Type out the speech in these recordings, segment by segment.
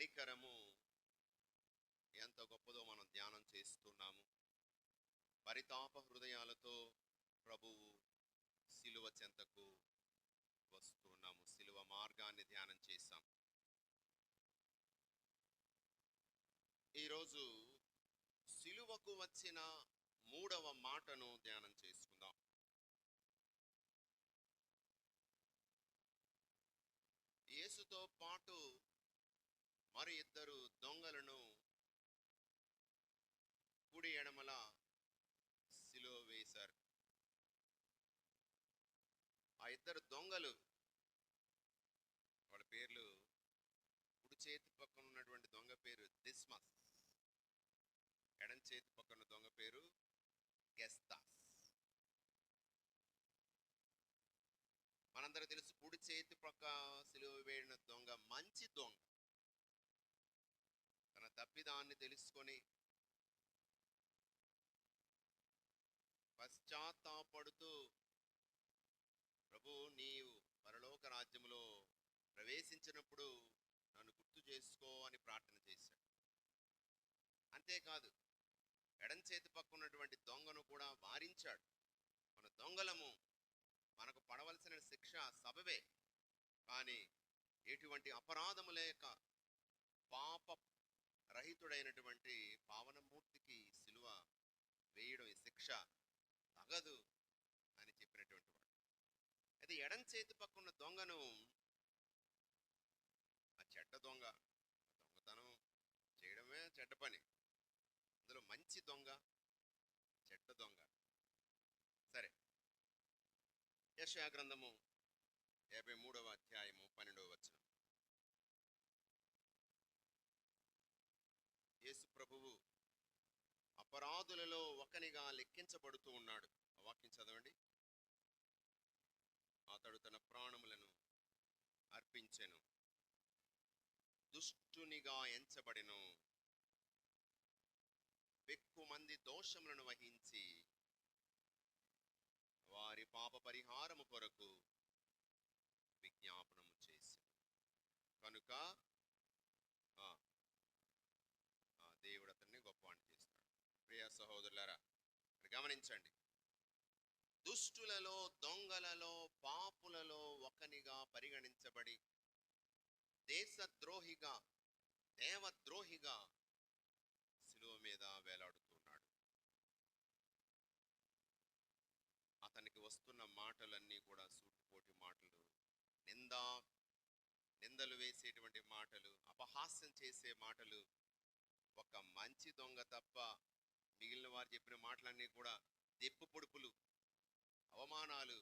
కనికరము ఎంత గొప్పదో మనం ధ్యానం చేస్తున్నాము. పరితాప హృదయాలతో ప్రభువు శిలువ చెంతకు వస్తున్నాము. శిలువ మార్గాన్ని ధ్యానం చేశాం. ఈరోజు శిలువకు వచ్చిన మూడవ మాటను ధ్యానం చేసుకుందాం. యేసుతో పాటు మరి ఇద్దరు దొంగలను కుడి ఎడమల సిలువ వేశారు. ఆ ఇద్దరు దొంగలు వాళ్ళ పేర్లు కుడి చేతి పక్కన ఉన్నటువంటి దొంగ పేరు దిస్మస్ ఎడం చేతి పక్కన దొంగ పేరు గెస్తాస్. మనందరూ తెలుసు కుడి చేతి పక్క సిలువ వేడిన దొంగ మంచి దొంగ. తప్పిదాన్ని తెలుసుకొని పశ్చాత్తాపడుతూ ప్రభు నీవు పరలోక రాజ్యములో ప్రవేశించినప్పుడు నన్ను గుర్తు చేసుకో అని ప్రార్థన చేశాడు. అంతేకాదు ఎడం చేతి పక్క ఉన్నటువంటి దొంగను కూడా వారించాడు. మన దొంగలము మనకు పడవలసిన శిక్ష సబవే కానీ ఎటువంటి అపరాధము లేక పాప రహితుడైనటువంటి పావనమూర్తికి శిలువ వేయడం ఈ శిక్ష తగదు అని చెప్పినటువంటి వాడు. అయితే ఎడం చేతి పక్కన దొంగను ఆ చెడ్డ దొంగ దొంగతనం చేయడమే చెడ్డ పని. అందులో మంచి దొంగ చెడ్డ దొంగ. సరే. యశయా గ్రంథము యాభై మూడవ అధ్యాయము పన్నెండవ వచనం. ప్రభువు అపరాధులలో ఒకనిగా లెక్కించబడుతూ ఉన్నాడు. వాక్యం చదవండి. అతడు తన ప్రాణములను అర్పించెను. దుష్టునిగా ఎంచబడెను. పెక్కు మంది దోషములను వహించి వారి పాప పరిహారము కొరకు విజ్ఞాపనము చేసి కనుక ఆ, ఆ, దేవుడు అతన్ని గొప్పవాణ్ణి చేస్తాడు ప్రియ సహోదరులారా గమనించండి. దుష్టులలో దొంగలలో పాపులలో ఒకనిగా పరిగణించబడి దేశద్రోహిగా దేవద్రోహిగా శిలువ మీద వేలాడుతున్నాడు అతనికి వస్తున్న మాటలన్నీ కూడా సూటిపోటి మాటలు నిందా నిందలు వేసేటువంటి మాటలు అపహాస్యం చేసే మాటలు ఒక మంచి దొంగ తప్ప మిగిలిన వారు చెప్పిన మాటలన్నీ కూడా దెప్పు పొడుపులు అవమానాలు.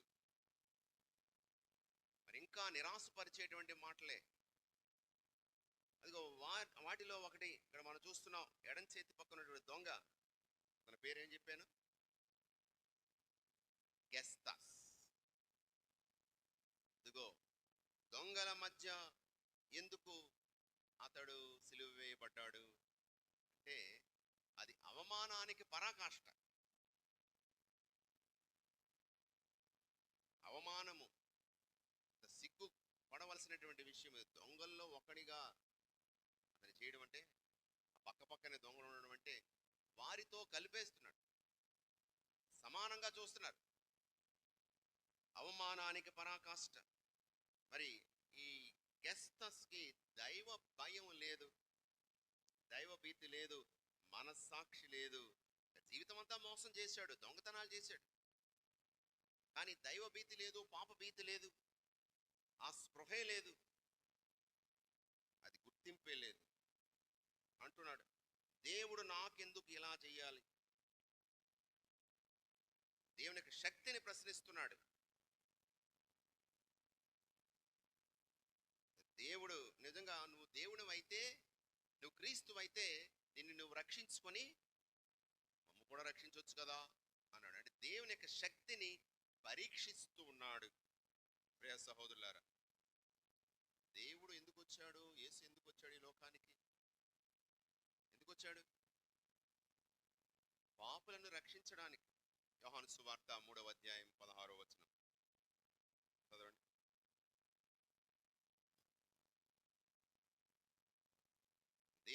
మరి ఇంకా నిరాశపరిచేటువంటి మాటలే. అదిగో వా వాటిలో ఒకటి ఇక్కడ మనం చూస్తున్నాం. ఎడం చేతి పక్కన దొంగ. తన పేరేం చెప్పాను? గెస్తాస్ ఇదిగో దొంగల మధ్య ఎందుకు అతడు సిలువ వేయబడ్డాడు? అంటే అది అవమానానికి పరాకాష్ట. అవమానము. సిగ్గు పడవలసినటువంటి విషయం దొంగల్లో ఒకడిగా అతను చేయడం అంటే పక్క పక్కనే దొంగలు ఉండడం అంటే వారితో కలిపేస్తున్నాడు. సమానంగా చూస్తున్నారు. అవమానానికి పరాకాష్ట. మరి ఈ గెస్తస్కి దైవ భయం లేదు. దైవ భీతి లేదు. మనస్సాక్షి లేదు. జీవితం అంతా మోసం చేశాడు దొంగతనాలు చేశాడు. కానీ దైవ భీతి లేదు పాప భీతి లేదు ఆ స్పృహే లేదు. అది గుర్తింపే లేదు. అంటున్నాడు దేవుడు నాకెందుకు ఇలా చేయాలి దేవుని యొక్క శక్తిని ప్రశ్నిస్తున్నాడు. దేవుడు నిజంగా నువ్వు దేవుడు అయితే నువ్వు క్రీస్తు దీన్ని నిన్ను నువ్వు రక్షించుకొని మమ్మ కూడా రక్షించవచ్చు కదా అన్నాడు. అంటే దేవుని యొక్క శక్తిని పరీక్షిస్తూ ఉన్నాడు. ప్రియ సహోదరులారా దేవుడు ఎందుకు వచ్చాడు? యేసు ఎందుకు వచ్చాడు ఈ లోకానికి? ఎందుకు వచ్చాడు? పాపులను రక్షించడానికి. యోహాను సువార్త మూడవ అధ్యాయం పదహారో వచనం. చదవండి.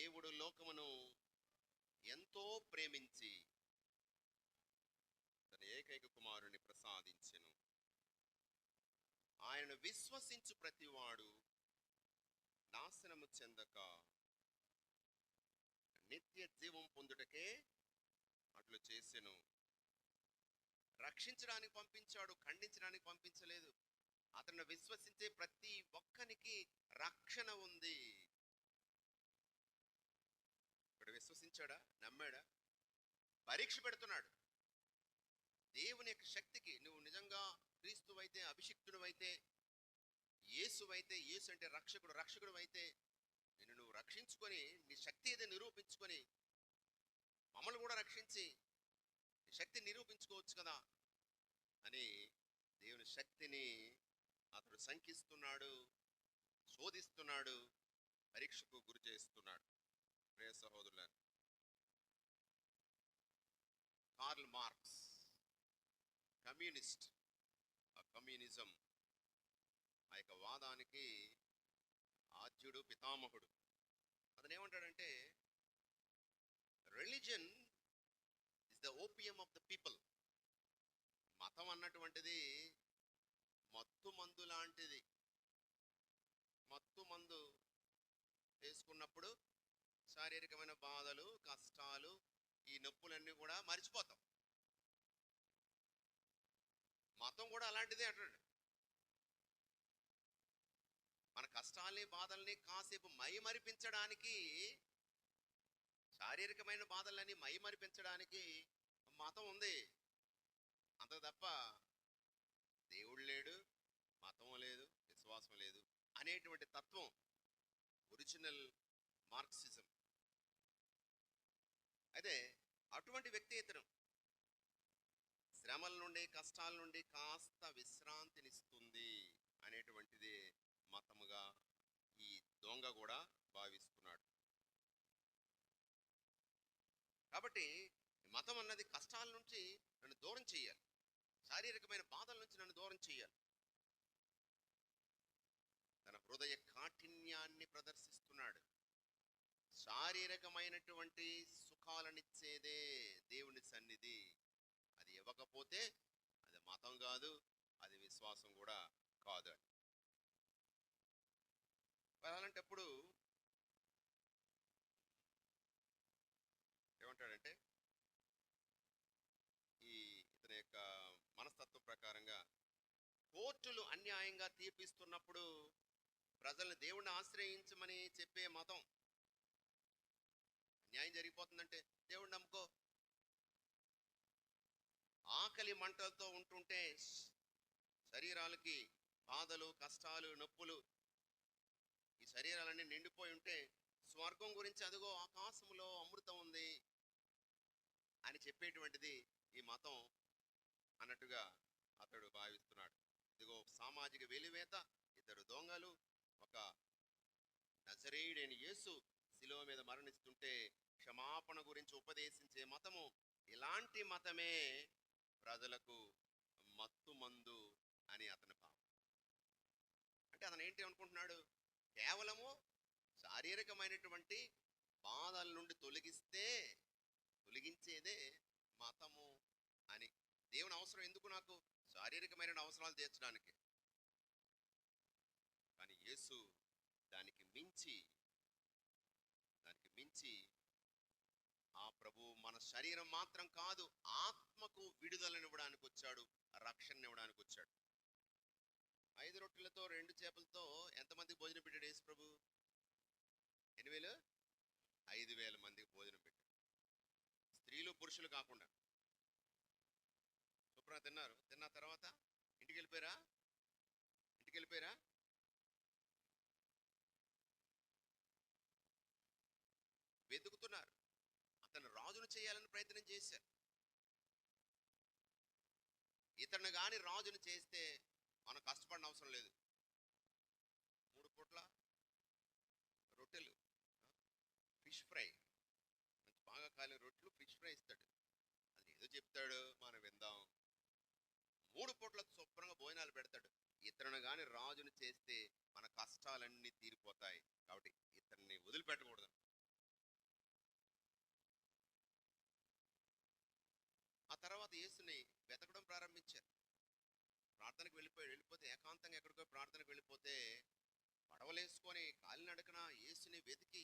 దేవుడు లోకమును ఎంతో ప్రేమించి తన ఏకైక కుమారుని ప్రసాదించెను. ఆయనను విశ్వసించు ప్రతివాడు నాశనము చెందక నిత్య జీవం పొందుటకే అట్లు చేసెను. రక్షించడానికి పంపించాడు ఖండించడానికి పంపించలేదు. అతను విశ్వసించే ప్రతి ఒక్కనికి రక్షణ ఉంది. ఇక్కడ విశ్వసించాడా? నమ్మాడా? పరీక్ష పెడుతున్నాడు. దేవుని యొక్క శక్తికి నువ్వు నిజంగా క్రీస్తు అయితే అభిషిక్తుడు అయితే యేసు అయితే యేసు అంటే రక్షకుడు రక్షకుడు అయితే నిన్ను నువ్వు రక్షించుకొని నీ శక్తి ఏదో నిరూపించుకొని మమ్మల్ని కూడా రక్షించి నీ శక్తిని నిరూపించుకోవచ్చు కదా? అని దేవుని శక్తిని అతడు శంకిస్తున్నాడు శోధిస్తున్నాడు పరీక్షకు గురి చేస్తున్నాడు. ప్రియ సహోదరుల కార్ల్ మార్క్స్ కమ్యూనిస్ట్ ఆ కమ్యూనిజం ఆ యొక్క వాదానికి ఆద్యుడు పితామహుడు అతను ఏమంటాడంటే religion is the opium of the people మతం అన్నటువంటిది మత్తు మందు లాంటిది మత్తు మందు వేసుకున్నప్పుడు శారీరకమైన బాధలు కష్టాలు ఈ నొప్పులన్నీ కూడా మర్చిపోతాం. మతం కూడా అలాంటిదే అంటాడు. మన కష్టాల్ని బాధల్ని కాసేపు మైమరిపించడానికి శారీరకమైన బాధలని మైమరిపించడానికి మతం ఉంది. అంత తప్ప దేవుడు లేడు మతం లేదు విశ్వాసం లేదు అనేటువంటి తత్వం ఒరిజినల్ మార్క్సిజం. అయితే అటువంటి వ్యక్తి ఇతను శ్రమల నుండి కష్టాల నుండి కాస్త విశ్రాంతినిస్తుంది అనేటువంటిది మతముగా ఈ దొంగ కూడా భావిస్తున్నాడు. కాబట్టి మతం అన్నది కష్టాల నుంచి నన్ను దూరం చేయాలి శారీరకమైన బాధల నుంచి నన్ను దూరం చేయాలి తన హృదయ కాఠిన్యాన్ని ప్రదర్శిస్తున్నాడు. శారీరకమైనటువంటి సుఖాలనిచ్చేదే దేవుని సన్నిధి. అది ఇవ్వకపోతే అది మతం కాదు అది విశ్వాసం కూడా కాదు అని. మరి అలాంటప్పుడు ఏమంటాడంటే ఈ ఇతని యొక్క మనస్తత్వం ప్రకారంగా కోర్టులు అన్యాయంగా తీర్పిస్తున్నప్పుడు ప్రజల్ని దేవుణ్ణి ఆశ్రయించమని చెప్పే మతం న్యాయం జరిగిపోతుందంటే దేవుడు నమ్ముకో. ఆకలి మంటలతో ఉంటుంటే శరీరాలకి బాధలు కష్టాలు నొప్పులు ఈ శరీరాలన్నీ నిండిపోయి ఉంటే స్వర్గం గురించి అదిగో ఆకాశంలో అమృతం ఉంది అని చెప్పేటువంటిది ఈ మతం అన్నట్టుగా అతడు భావిస్తున్నాడు. ఇదిగో సామాజిక వెలివేత ఇద్దరు దొంగలు ఒక నజరేయుడైన యేసు శిలువ మీద మరణిస్తుంటే క్షమాపణ గురించి ఉపదేశించే మతము ఇలాంటి మతమే ప్రజలకు మత్తు మందు అని అతని భావం. అంటే అతను ఏంటి అనుకుంటున్నాడు? కేవలము శారీరకమైనటువంటి బాధల నుండి తొలగిస్తే తొలగించేదే మతము అని. దేవుని అవసరం ఎందుకు నాకు? శారీరకమైన అవసరాలు తీర్చడానికి. కానీ యేసు దానికి మించి మించి ఆ ప్రభు మన శరీరం మాత్రం కాదు ఆత్మకు విడుదలనివ్వడానికి వచ్చాడు రక్షణ ఇవ్వడానికి వచ్చాడు. ఐదు రొట్టెలతో రెండు చేపలతో ఎంతమందికి భోజనం పెట్టాడు యేసు ప్రభు? ఎన్ని వేలు? ఐదు వేల మందికి భోజనం పెట్టాడు. స్త్రీలు పురుషులు కాకుండా. శుభ్రంగా తిన్నారు. తిన్న తర్వాత ఇంటికి వెళ్ళిపోయారా? ఇంటికి వెళ్ళిపోయారా వెతుకుతున్నారు అతను రాజును చేయాలని ప్రయత్నం చేశారు. ఇతను గాని రాజును చేస్తే మనం కష్టపడిన అవసరం లేదు. మూడు పూట్ల రొట్టెలు ఫిష్ ఫ్రై. మంచి బాగా కాలిన రొట్టెలు ఫిష్ ఫ్రై ఇస్తాడు. ఏదో చెప్తాడు మనం విందాం. మూడు పూట్లకు శుభ్రంగా భోజనాలు పెడతాడు. ఇతరుని కానీ రాజుని చేస్తే మన కష్టాలన్నీ తీరిపోతాయి. కాబట్టి ఇతన్ని వదిలిపెట్టకూడదు ఆ తర్వాత యేసుని వెతకడం ప్రారంభించారు ప్రార్థనకు వెళ్ళిపోయి వెళ్ళిపోతే ఏకాంతంగా ఎక్కడికో ప్రార్థనకు వెళ్ళిపోతే పడవలేసుకొని కాలినడకన యేసుని వెతికి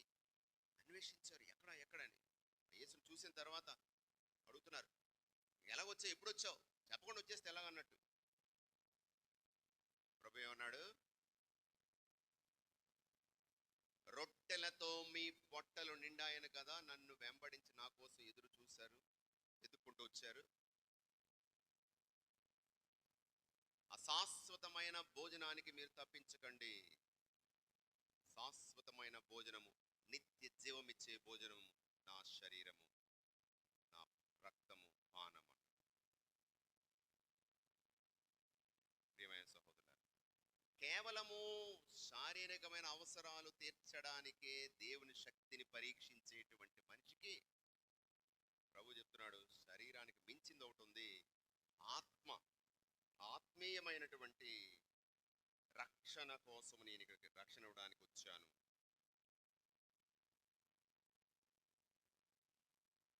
అన్వేషించారు. ఎక్కడ ఎక్కడని యేసుని చూసిన తర్వాత అడుగుతున్నారు ఎలా వచ్చావు ఎప్పుడు వచ్చావు చెప్పకుండా వచ్చేస్తే ఎలాగన్నట్టు? ప్రభు ఏమన్నాడు? రొట్టెలతో మీ పొట్టలు నిండాయను కదా నన్ను వెంబడించి నా కోసం ఎదురు చూశారు ఎదుర్కొంటూ వచ్చారు. శాశ్వతమైన భోజనానికి మీరు తప్పించకండి. శాశ్వతమైన భోజనము నిత్య జీవమిచ్చే భోజనము నా శరీరము నా రక్తము పానము. ప్రియమైన సహోదరు కేవలము శారీరకమైన అవసరాలు తీర్చడానికే దేవుని శక్తిని పరీక్షించేటువంటి మనిషికి ప్రభు చెప్తున్నాడు శరీరానికి మించింది ఒకటి ఉంది ఆత్మ ఆత్మీయమైనటువంటి రక్షణ కోసం నేను ఇక్కడికి రక్షణ ఇవ్వడానికి వచ్చాను.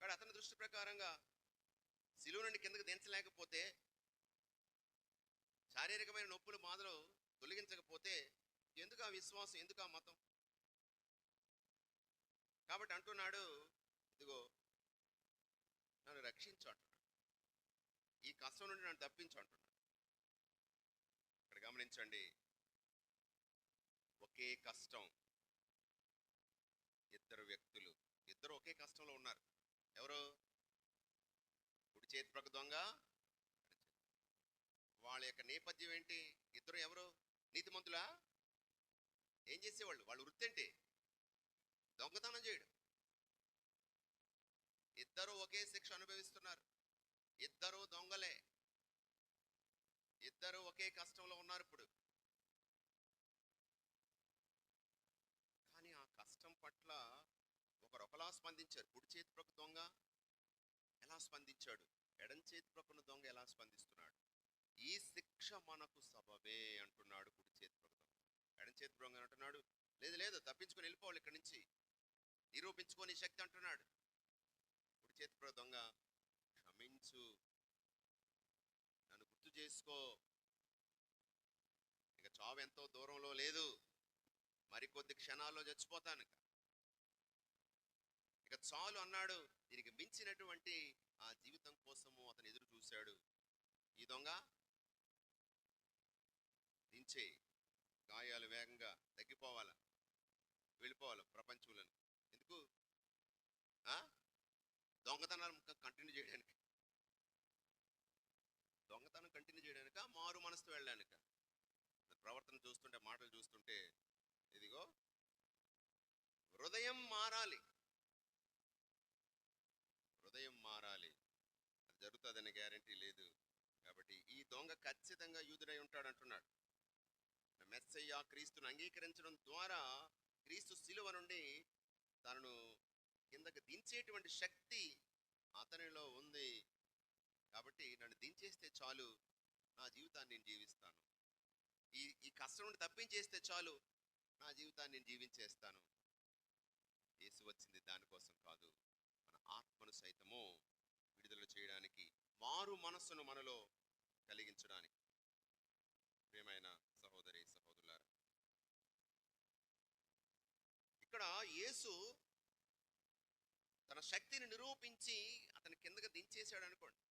కానీ అతని దృష్టి ప్రకారంగా శిలువ నుండి కిందకు దించలేకపోతే శారీరకమైన నొప్పులు బాధలు తొలగించకపోతే ఎందుకు ఆ విశ్వాసం ఎందుకు ఆ మతం? కాబట్టి అంటున్నాడు ఇదిగో నన్ను రక్షించు అంటున్నాడు. ఈ కష్టం నుండి నన్ను తప్పించు అంటున్నాడు. ఇక్కడ గమనించండి. ఒకే కష్టం. ఇద్దరు వ్యక్తులు. ఇద్దరు ఒకే కష్టంలో ఉన్నారు. ఎవరు? కుడి చేతి ప్రక్క దొంగ? వాళ్ళ యొక్క నేపథ్యం ఏంటి? ఇద్దరు ఎవరు? నీతిమంతులా? ఏం చేసేవాళ్ళు? వాళ్ళ వృత్తి ఏంటి? దొంగతనం చేయడం. ఇద్దరు ఒకే శిక్ష అనుభవిస్తున్నారు. ఇద్దరు దొంగలే. ఇద్దరు ఒకే కష్టంలో ఉన్నారు ఇప్పుడు. కానీ ఆ కష్టం పట్ల ఒకరు ఒకలా స్పందించారు. కుడి చేతి ప్రక్క దొంగ ఎలా స్పందించాడు? ఎడం చేతి ప్రక్కన దొంగ ఎలా స్పందిస్తున్నాడు? ఈ శిక్ష మనకు సబబే అంటున్నాడు కుడి చేతి ప్రక్క దొంగ. ఎడం చేతి ప్రొంగ అంటున్నాడు లేదు లేదు తప్పించుకొని వెళ్ళిపోవాలి ఇక్కడి నుంచి. నిరూపించుకొని శక్తి అంటున్నాడు. కుడి చేతి ప్రక్క దొంగ క్షమించు. నన్ను గుర్తు చేసుకో. చావు ఎంతో దూరంలో లేదు. మరికొద్ది క్షణాల్లో చచ్చిపోతాను ఇక. చాలు అన్నాడు. దీనికి మించినటువంటి ఆ జీవితం కోసము అతను ఎదురు చూశాడు. ఈ దొంగ దించే గాయాలు వేగంగా తగ్గిపోవాలా? వెళ్ళిపోవాలి ప్రపంచంలో ఎందుకు? ఆ? దొంగతనాలు కంటిన్యూ చేయడానికి? దొంగతనం కంటిన్యూ చేయడానిక? మారు మనసుతో వెళ్ళడానిక? ప్రవర్తన చూస్తుంటే మాటలు చూస్తుంటే ఇదిగో హృదయం మారాలి. హృదయం మారాలి. అది జరుగుతుందనే గ్యారంటీ లేదు. కాబట్టి ఈ దొంగ ఖచ్చితంగా యూదుడై ఉంటాడు అంటున్నాడు మెస్సయ్య క్రీస్తును అంగీకరించడం ద్వారా క్రీస్తు శిలువ నుండి తనను కిందకు దించేటువంటి శక్తి అతనిలో ఉంది. కాబట్టి నన్ను దించేస్తే చాలు నా జీవితాన్ని నేను జీవిస్తాను. ఈ ఈ కష్టం నుండి తప్పించేస్తే చాలు నా జీవితాన్ని నేను జీవించేస్తాను. యేసు వచ్చింది దానికోసం కాదు మన ఆత్మను సైతము విడుదల చేయడానికి మారు మనస్సును మనలో కలిగించడానికి. ప్రియమైన సహోదరి సహోదరులారా. ఇక్కడ యేసు తన శక్తిని నిరూపించి అతని కిందకి దించేశాడు అనుకోండి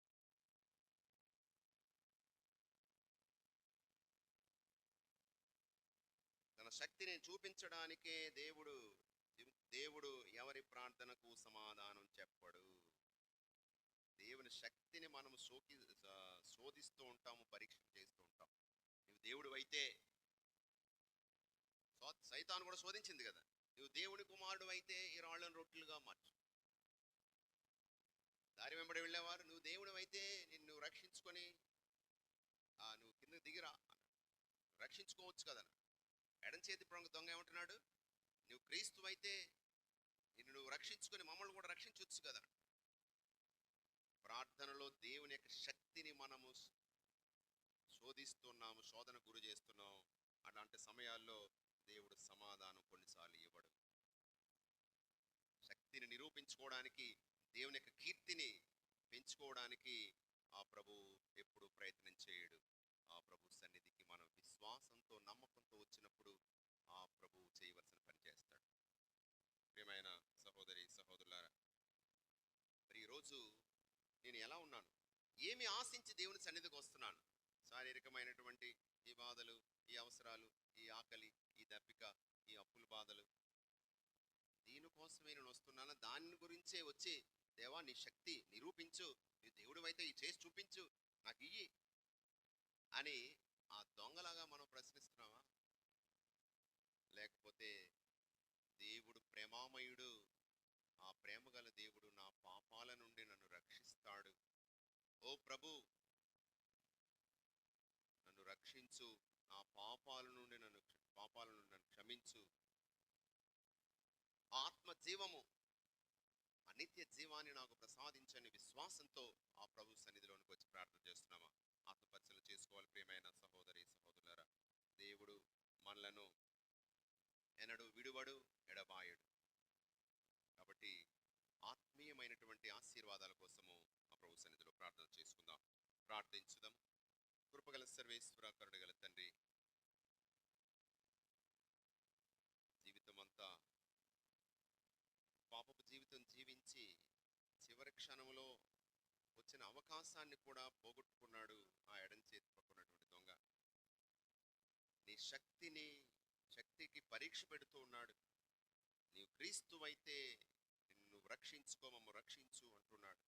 శక్తిని చూపించడానికే దేవుడు దేవుడు ఎవరి ప్రార్థనకు సమాధానం చెప్పడు. దేవుని శక్తిని మనం సోకి శోధిస్తూ ఉంటాము పరీక్ష చేస్తూ ఉంటాం నువ్వు దేవుడు అయితే సైతాను కూడా శోధించింది కదా. నువ్వు దేవుని కుమారుడు అయితే ఈ రాళ్ళను రొట్టెలుగా మార్చు. దారి వెంబడి వెళ్ళేవారు నువ్వు దేవుడు అయితే నిన్ను రక్షించుకొని ఆ నువ్వు కింద దిగిరా రక్షించుకోవచ్చు కదా ఎడం చేతి ప్రొంగ దొంగ ఏమంటున్నాడు? నువ్వు క్రీస్తు అయితే నిన్ను నువ్వు రక్షించుకొని మమ్మల్ని కూడా రక్షించవచ్చు కదా. ప్రార్థనలో దేవుని యొక్క శక్తిని మనము శోధిస్తున్నాము శోధన గురి చేస్తున్నాం అలాంటి సమయాల్లో దేవుడు సమాధానం కొన్నిసార్లు ఇవ్వడు. శక్తిని నిరూపించుకోవడానికి దేవుని యొక్క కీర్తిని పెంచుకోవడానికి ఆ ప్రభు ఎప్పుడు ప్రయత్నం చేయడు. ఆ ప్రభు సన్నిధి విశ్వాసంతో నమ్మకంతో వచ్చినప్పుడు ఆ ప్రభు చేయవలసిన పని చేస్తాడు. ప్రియమైన సహోదరి సహోదరులారా మరి ఈరోజు నేను ఎలా ఉన్నాను? ఏమి ఆశించి దేవుని సన్నిధికి వస్తున్నాను? శారీరకమైనటువంటి ఈ బాధలు ఈ అవసరాలు ఈ ఆకలి ఈ దప్పిక ఈ అప్పుల బాధలు దీనికోసమే నేను వస్తున్నాను. దాని గురించే వచ్చి దేవా నీ శక్తి నిరూపించు నీ దేవుడు అయితే ఈ చేసి చూపించు నాకు ఇయ్యి అని ఆ దొంగలాగా మనం ప్రశ్నిస్తున్నామా? లేకపోతే దేవుడు ప్రేమామయుడు ఆ ప్రేమ గల దేవుడు నా పాపాల నుండి నన్ను రక్షిస్తాడు. ఓ ప్రభు! నన్ను రక్షించు నా పాపాల నుండి నన్ను పాపాల నుండి నన్ను క్షమించు. ఆత్మ జీవము అనిత్య జీవాన్ని నాకు ప్రసాదించని విశ్వాసంతో ఆ ప్రభు సన్నిధిలోనికి వచ్చి ప్రార్థన చేస్తున్నామా? చేసుకోవాలి ప్రియమైన సహోదరి సహోదరులరా. దేవుడు మనలను ఎనడు విడువడు ఎడబాయడు. కాబట్టి ఆత్మీయమైనటువంటి ఆశీర్వాదాల కోసము ఆ ప్రభు సన్నిధిలో ప్రార్థన చేసుకుందాం. ప్రార్థించుదాం. కృపగల సర్వేశ్వర కరుణగల తండ్రి జీవితం అంతా పాపపు జీవితం జీవించి చివరి క్షణంలో వచ్చిన అవకాశాన్ని కూడా పోగొట్టుకున్నాడు ఆ ఎడం చేతి పక్కున్నటువంటి దొంగ. నీ శక్తిని శక్తికి పరీక్ష పెడుతూ ఉన్నాడు. నీవు క్రీస్తువైతే నిన్ను రక్షించుకో మమ్మ రక్షించు అంటున్నాడు.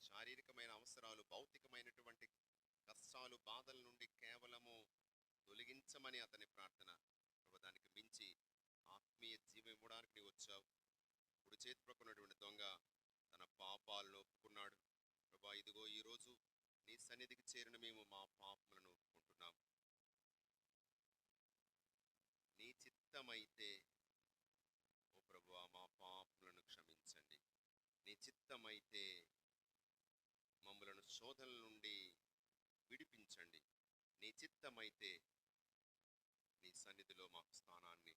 శారీరకమైన అవసరాలు భౌతికమైనటువంటి కష్టాలు బాధల నుండి కేవలము తొలగించమని అతని ప్రార్థన. దానికి మించి ఆత్మీయ జీవం ఇవ్వడానికి నీవు వచ్చావు. కుడి చేతి ప్రక్కనటువంటి దొంగ తన పాపాలను ఇదిగో ఈరోజు నీ సన్నిధికి చేరిన మేము మా పాపములను ఒప్పుకుంటున్నాం. నీ చిత్తమైతే ఓ ప్రభు మా పాపములను క్షమించండి. నీ చిత్తమైతే మమ్మలను శోధనల నుండి విడిపించండి. నీ చిత్తమైతే నీ సన్నిధిలో మాకు స్థానాన్ని